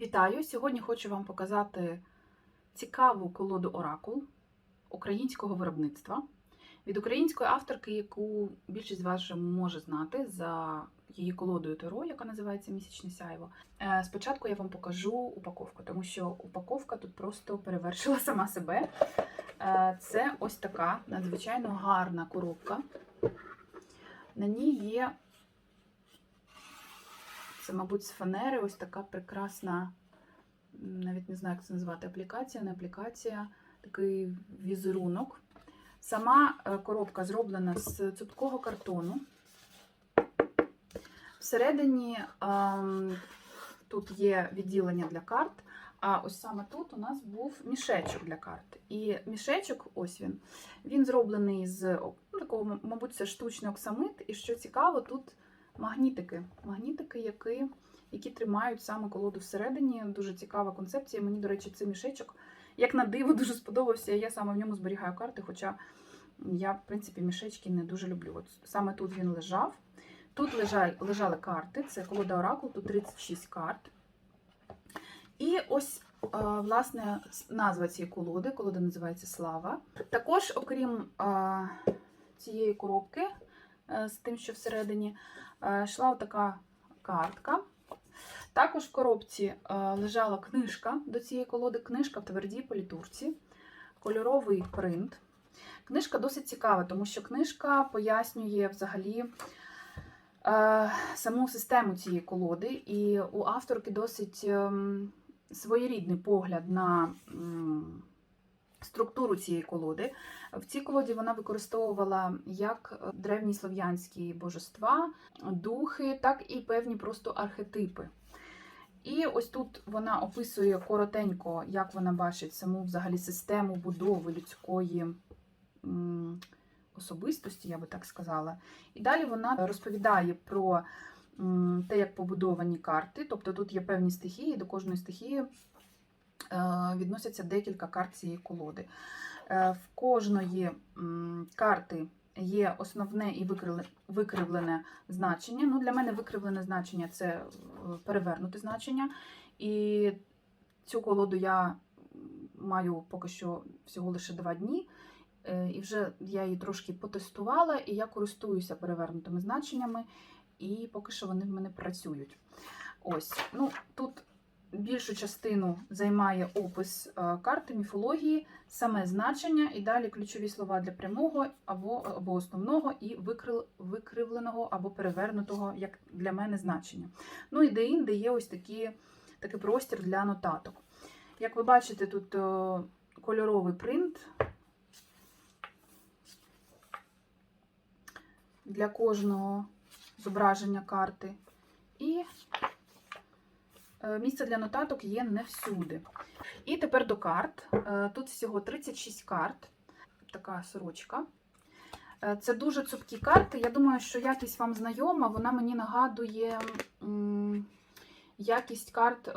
Вітаю! Сьогодні хочу вам показати цікаву колоду Оракул українського виробництва від української авторки, яку більшість з вас вже може знати за її колодою Таро, яка називається Місячне сяйво. Е, Спочатку я вам покажу упаковку, тому що упаковка тут просто перевершила сама себе. Е, Це ось така надзвичайно гарна коробка. На ній є це, мабуть, з фанери ось така прекрасна, навіть не знаю, як це назвати, аплікація, не аплікація, такий візерунок. Сама е, коробка зроблена з цупкого картону. Всередині ем, тут є відділення для карт, а ось саме тут у нас був мішечок для карт. І мішечок, ось він, він зроблений з ну, такого, мабуть, це штучний оксамит. І що цікаво, тут магнітики. Магнітики, які, які тримають саме колоду всередині. Дуже цікава концепція. Мені, до речі, цей мішечок, як на диво, дуже сподобався. Я саме в ньому зберігаю карти, хоча я, в принципі, мішечки не дуже люблю. От саме тут він лежав. Тут лежали, лежали карти, це колода Оракул, тут 36 карт. І ось, е, власне, назва цієї колоди. Колода називається Слава. Також, окрім е, цієї коробки, з тим, що всередині, е, йшла така картка. Також в коробці е, лежала книжка до цієї колоди, книжка в твердій політурці, кольоровий принт. Книжка досить цікава, тому що книжка пояснює взагалі е, саму систему цієї колоди, і у авторки досить ем, своєрідний погляд на структуру цієї колоди. В цій колоді вона використовувала як е, древні слов'янські божества, духи, так і певні просто архетипи. І ось тут вона описує коротенько, як вона бачить саму взагалі систему будови людської особистості, я би так сказала. І далі вона розповідає про те, як побудовані карти. Тобто тут є певні стихії, до кожної стихії відносяться декілька карт цієї колоди. Е, В кожної карти є основне і викривлене значення. Ну, для мене викривлене значення це е, перевернуте значення. І цю колоду я маю поки що всього лише два дні. Е, І вже я її трошки потестувала, і я користуюся перевернутими значеннями, і поки що вони в мене працюють. Ось, ну тут більшу частину займає опис е, карти, міфології, саме значення, і далі ключові слова для прямого або, або основного, і викривленого або перевернутого, як для мене, значення. Ну і де-інде є ось такі, такий простір для нотаток. Як ви бачите, тут е, кольоровий принт. Для кожного зображення карти. І місце для нотаток є не всюди. І тепер до карт. Е, Тут всього 36 карт. Така сорочка. Е, Це дуже цупкі карти. Я думаю, що якість вам знайома. Вона мені нагадує якість карт, е,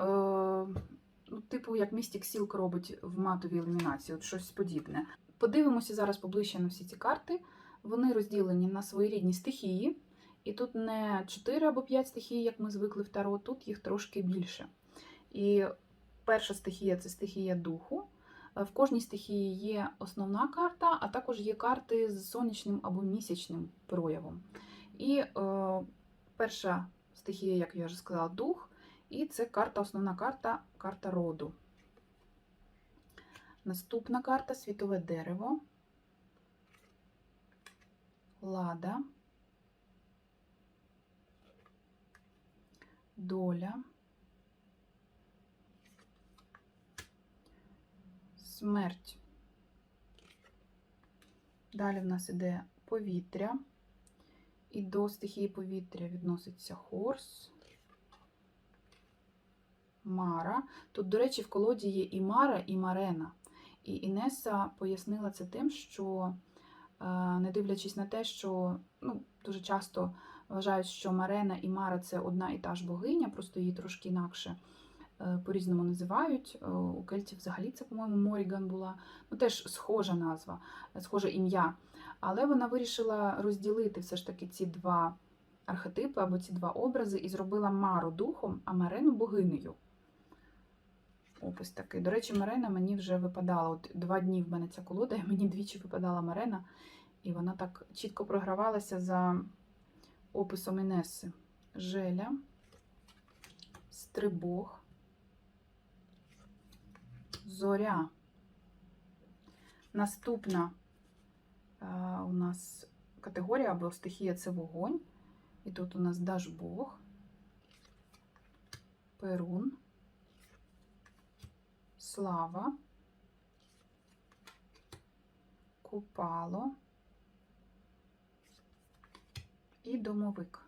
ну, типу, як Mystic Silk робить в матовій ілюмінації, от щось подібне. Подивимося зараз поближче на всі ці карти. Вони розділені на своєрідні стихії. І тут не 4 або 5 стихій, як ми звикли в Таро, тут їх трошки більше. І перша стихія це стихія духу. В кожній стихії є основна карта, а також є карти з сонячним або місячним проявом. І е, перша стихія, як я вже сказала, дух, і це карта, основна карта карта роду. Наступна карта світове дерево, лада, доля. смерть. Далі в нас іде повітря. І до стихії повітря відноситься хорс, Мара. Тут, до речі, в колоді є і Мара, і Марена. І Інеса пояснила це тим, що, е, не дивлячись на те, що ну, дуже часто вважають, що Марена і Мара це одна і та ж богиня, просто її трошки інакше е, по-різному називають. Е, У кельтів взагалі це, по-моєму, Моріган була. Ну, теж схожа назва, е, схоже ім'я. Але вона вирішила розділити все ж таки ці два архетипи або ці два образи і зробила Мару духом, а Марену богинею. опис такий. До речі, Марена мені вже випадала. От два дні в мене ця колода, і мені двічі випадала Марена, і вона так чітко програвалася за описом Інеси. Желя, стрибог, зоря. Наступна е, у нас категорія або стихія це вогонь. І тут у нас Дажбог, Перун, Слава, Купало і домовик.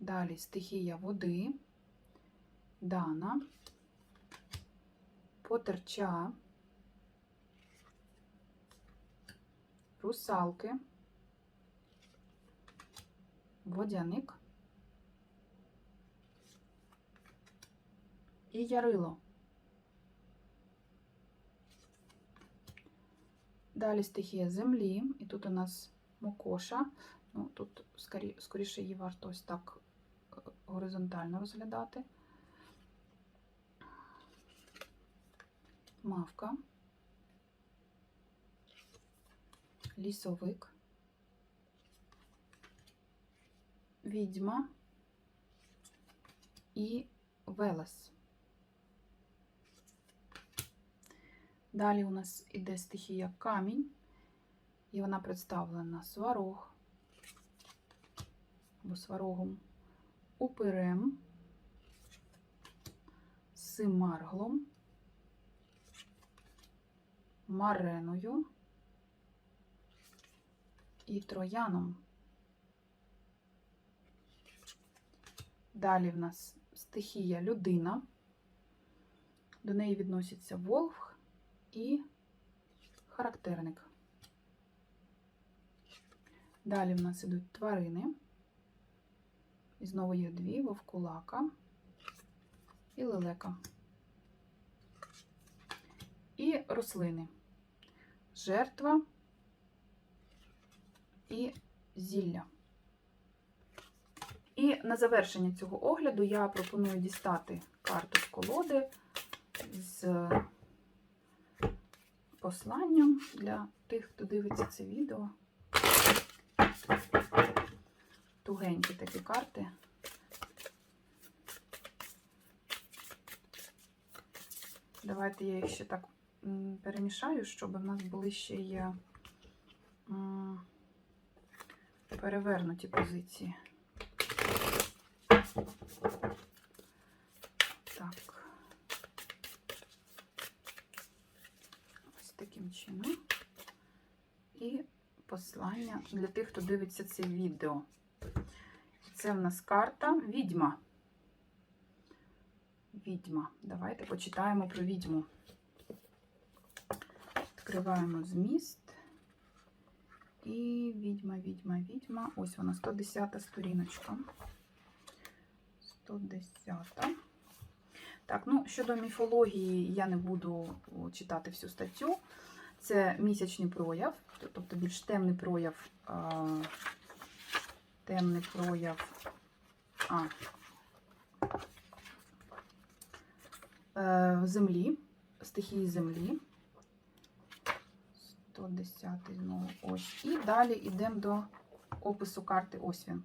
Далі стихія води, Дана, Потерча, Русалки, Водяник. І Ярило. Далі стихія землі, і тут у нас мокоша. Ну, тут скоріше її варто ось так е, горизонтально розглядати. Мавка, лісовик, відьма і велес. Далі у нас іде стихія камінь, і вона представлена сварог або сварогом, упирем, симарглом, мареною і трояном. Далі в нас стихія людина. До неї відноситься волх і характерник. Далі в нас ідуть тварини. І знову є дві вовкулака і лелека. І рослини. Жертва і зілля. І на завершення цього огляду я пропоную дістати карту з колоди з посланням для тих, хто дивиться це відео. Тугенькі такі карти. Давайте я їх ще так перемішаю, щоб в нас були ще є перевернуті позиції. Так. Ось таким чином. І послання для тих, хто дивиться це відео. Це в нас карта відьма. Відьма. Давайте почитаємо про відьму. Відкриваємо зміст. І відьма, відьма, відьма. Ось вона, 110 сторіночка. 110. Так, ну, щодо міфології, я не буду читати всю статтю. Це місячний прояв, тобто більш темний прояв, темний прояв а, е, землі, стихії землі. 110 знову ось. І далі йдемо до опису карти ось він.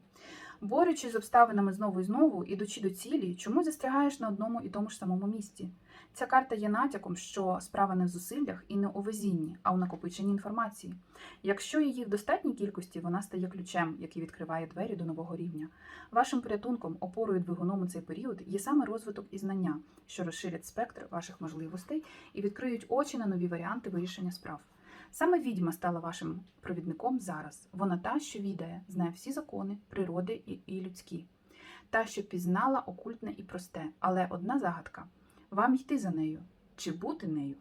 Борючись з обставинами знову і знову, ідучи до цілі, чому застрягаєш на одному і тому ж самому місці? Ця карта є натяком, що справа не в зусиллях і не у везінні, а у накопиченні інформації. Якщо її в достатній кількості, вона стає ключем, який відкриває двері до нового рівня. Вашим порятунком, опорою двигуном у цей період є саме розвиток і знання, що розширять спектр ваших можливостей і відкриють очі на нові варіанти вирішення справ. Саме відьма стала вашим провідником зараз. Вона та, що відає, знає всі закони, природи і, людські, та, що пізнала окультне і просте, але одна загадка вам йти за нею чи бути нею.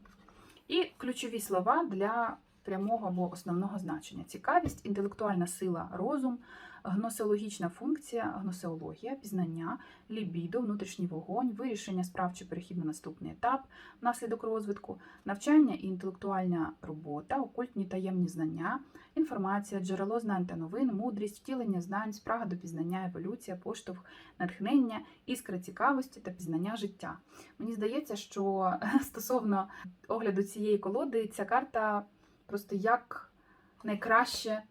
І ключові слова для прямого або основного значення: цікавість, інтелектуальна сила, розум, гносеологічна функція, гносеологія, пізнання, лібідо, внутрішній вогонь, вирішення справ чи перехід на наступний етап внаслідок розвитку, навчання і інтелектуальна робота, окультні таємні знання, інформація, джерело знань та новин, мудрість, втілення знань, спрага до пізнання, еволюція, поштовх, натхнення, іскра цікавості та пізнання життя. Мені здається, що стосовно огляду цієї колоди, ця карта просто як найкраще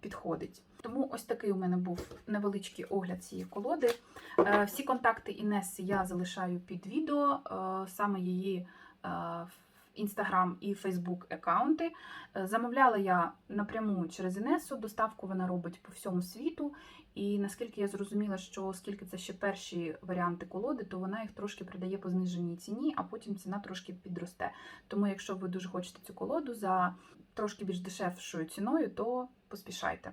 підходить. Тому ось такий у мене був невеличкий огляд цієї колоди. Е, Всі контакти Інеси я залишаю під відео, е, саме її інстаграм і фейсбук аккаунти. Е, Замовляла я напряму через Інесу, доставку вона робить по всьому світу. І наскільки я зрозуміла, що оскільки це ще перші варіанти колоди, то вона їх трошки продає по зниженій ціні, а потім ціна трошки підросте. Тому, якщо ви дуже хочете цю колоду за трошки більш дешевшою ціною, то поспішайте.